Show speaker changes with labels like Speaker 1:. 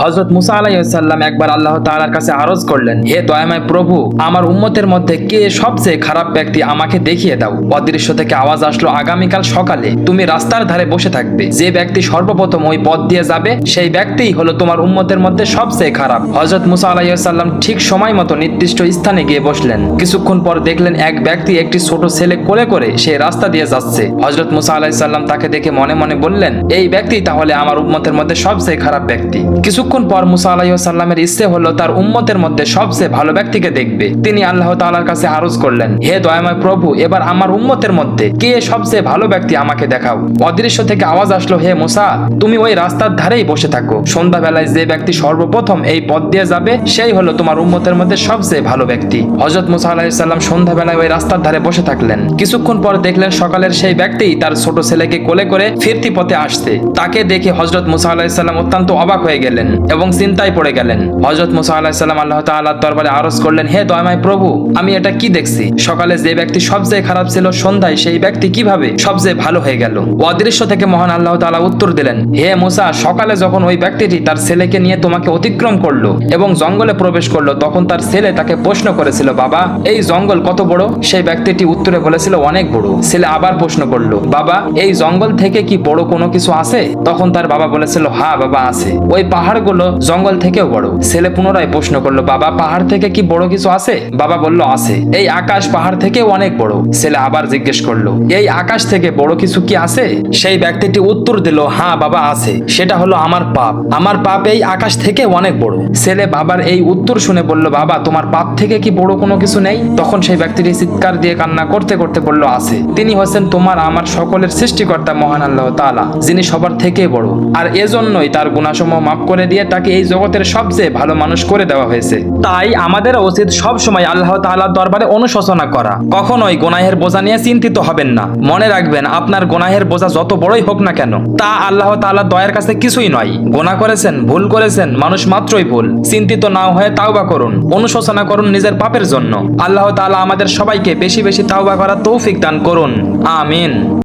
Speaker 1: হজরত মুসা আলাইসাল্লাম একবার আল্লাহ তাআলার কাছে আরজ করলেন, হে দয়াময় প্রভু, আমার উম্মতের মধ্যে কে সবচেয়ে খারাপ ব্যক্তি আমাকে দেখিয়ে দাও? অদৃশ্য থেকে আওয়াজ আসলো, আগামীকাল সকালে তুমি রাস্তার ধারে বসে থাকবে। যে ব্যক্তি সর্বপ্রথম ওই পথ দিয়ে যাবে, সেই ব্যক্তিই হলো তোমার উম্মতের মধ্যে সবচেয়ে খারাপ। হজরত মুসা আলাইসাল্লাম ঠিক সময় মতো নির্দিষ্ট স্থানে গিয়ে বসলেন। কিছুক্ষণ পর দেখলেন এক ব্যক্তি একটি ছোট ছেলে কোলে করে সেই রাস্তা দিয়ে যাচ্ছে। হজরত মুসা আলাইসাল্লাম তাকে দেখে মনে মনে বললেন, এই ব্যক্তি তাহলে আমার উম্মতের মধ্যে সবচেয়ে খারাপ ব্যক্তি। কিছুক্ষণ পর মুসা আলাইসাল্লামের ইচ্ছে হলো তার উম্মতের মধ্যে সবচেয়ে ভালো ব্যক্তিকে দেখবে। তিনি আল্লাহ তাআলার কাছে আরজ করলেন, হে দয়াময় প্রভু, এবার আমার উম্মতের মধ্যে কে সবচেয়ে ভালো ব্যক্তি আমাকে দেখাও? অদৃশ্য থেকে আওয়াজ আসলো, হে মুসা, তুমি ওই রাস্তার ধারেই বসে থাকো। সন্ধ্যাবেলায় যে ব্যক্তি সর্বপ্রথম এই পথ দিয়ে যাবে, সেই হলো তোমার উম্মতের মধ্যে সবচেয়ে ভালো ব্যক্তি। হজরত মুসা আলাহিসাল্লাম সন্ধ্যাবেলায় ওই রাস্তার ধারে বসে থাকলেন। কিছুক্ষণ পর দেখলেন সকালের সেই ব্যক্তি তার ছোট ছেলেকে কোলে করে ফিরতি পথে আসছে। তাকে দেখে হজরত মুসা আলাহিসাল্লাম অত্যন্ত অবাক হয়ে গেলেন। এবং চিন্তায় পড়ে গেলেন। হজরত মুসা আলাহিসাল্লাম আল্লাহ তাআলার দরবারে আরজ করলেন, হে দয়াময় প্রভু, আমি এটা কি দেখছি? সকালে যে ব্যক্তি সবচেয়ে খারাপ ছিল সন্ধ্যায়, সেই ব্যক্তি কীভাবে সবচেয়ে ভালো হয়ে গেল? অদৃশ্য থেকে মহান আল্লাহ তাআলা উত্তর দিলেন, হে মুসা, সকালে যখন ওই ব্যক্তিটি তার ছেলেকে নিয়ে তোমাকে অতিক্রম করল এবং জঙ্গলে প্রবেশ করল, তখন তার ছেলে তাকে প্রশ্ন করেছিল, বাবা, এই জঙ্গল কত বড়? সেই ব্যক্তিটি উত্তরে বলেছিল, অনেক বড়। ছেলে আবার প্রশ্ন করল, বাবা, এই জঙ্গল থেকে কি বড় কোনো কিছু আছে? তখন তার বাবা বলেছিল হ্যাঁ বাবা, আছে। ওই পাহাড়গুলো জঙ্গল থেকেও বড়। ছেলে পুনরায় প্রশ্ন করল, বাবা, পাহাড় থেকে কি বড় কিছু আছে? বাবা বলল, আছে। এই আকাশ পাহাড় থেকেও অনেক বড়। ছেলে আবার জিজ্ঞেস করল, এই আকাশ থেকে বড় কিছু কি আছে? সেই ব্যক্তিটি উত্তর দিল হ্যাঁ বাবা, আছে। সেটা হলো আমার পাপ। আমার পাপ এই আকাশ থেকে অনেক বড়। ছেলে বাবার এই উত্তর শুনে বলল, বাবা, তোমার পাপ থেকে কি বড় কোনো কিছু নেই? তখন সেই ব্যক্তিটি চিৎকার দিয়ে কান্না করতে করতে বলল, আছে। তিনি হচ্ছেন তোমার, আমার সকলের সৃষ্টিকর্তা মহান আল্লাহ তাআলা, যিনি সবার থেকে বড়। আর এজন্যই তার গুণাসমূহ মাফ করে দিয়ে তাকে এই জগতের সবচেয়ে ভালো মানুষ করে দেওয়া হয়েছে। তাই আমাদের উচিত সব সময় আল্লাহ তাআলার দরবারে অনুশোচনা করা। কখনোই গোনাহের বোঝা নিয়ে চিন্তিত হবেন না। মনে রাখবেন, আপনার গোনাহের বোঝা যত বড়ই হোক না কেন, তা আল্লাহ তাআলার দয়ার কাছে কিছুই নয়। গোনা করেছেন, ভুল করেছেন, মানুষ মাত্রই ভুল। চিন্তিত না হয়ে তাওবা করুন, অনুশোচনা করুন নিজের পাপের জন্য। আল্লাহ তাআলা আমাদের সবাইকে বেশি বেশি তাওবা করার তৌফিক দান করুন। আমিন।